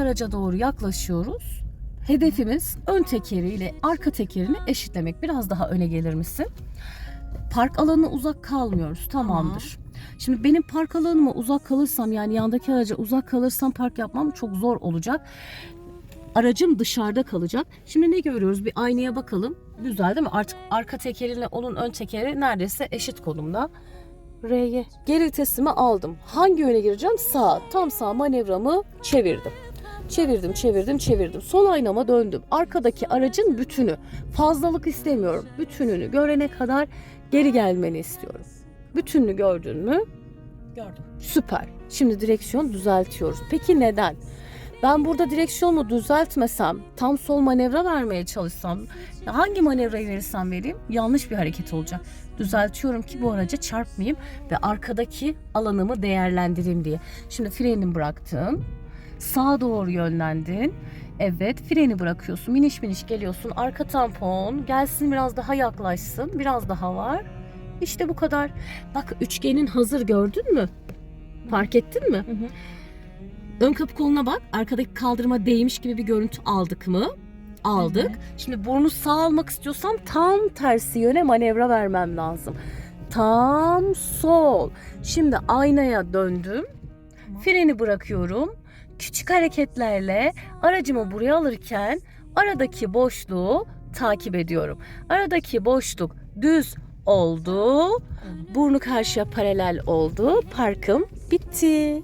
araca doğru yaklaşıyoruz. Hedefimiz ön tekeriyle arka tekerini eşitlemek. Biraz daha öne gelir misin? Park alanına uzak kalmıyoruz. Tamamdır. Şimdi benim park alanıma uzak kalırsam yani yandaki araca uzak kalırsam park yapmam çok zor olacak. Aracım dışarıda kalacak. Şimdi ne görüyoruz? Bir aynaya bakalım. Güzel değil mi? Artık arka tekeriyle onun ön tekeri neredeyse eşit konumda. R'ye. Geri vitesimi aldım. Hangi yöne gireceğim? Sağ. Tam sağ manevramı çevirdim. Çevirdim, çevirdim, çevirdim. Sol aynama döndüm. Arkadaki aracın bütünü. Fazlalık istemiyorum. Bütününü görene kadar geri gelmeni istiyorum. Bütününü gördün mü? Gördüm. Süper. Şimdi direksiyon düzeltiyoruz. Peki neden? Ben burada direksiyonumu düzeltmesem, tam sol manevra vermeye çalışsam, hangi manevrayı verirsem vereyim yanlış bir hareket olacak. Düzeltiyorum ki bu araca çarpmayayım ve arkadaki alanımı değerlendireyim diye. Şimdi frenini bıraktın. Sağa doğru yönlendin. Evet freni bırakıyorsun. Miniş miniş geliyorsun. Arka tampon gelsin biraz daha yaklaşsın. Biraz daha var. İşte bu kadar. Bak üçgenin hazır gördün mü? Fark ettin mi? Hı hı. Ön kapı koluna bak. Arkadaki kaldırıma değmiş gibi bir görüntü aldık mı? Aldık. Evet. Şimdi burnu sağ almak istiyorsam tam tersi yöne manevra vermem lazım. Tam sol. Şimdi aynaya döndüm. Tamam. Freni bırakıyorum. Küçük hareketlerle aracımı buraya alırken aradaki boşluğu takip ediyorum. Aradaki boşluk düz oldu. Burnu karşıya paralel oldu. Parkım bitti.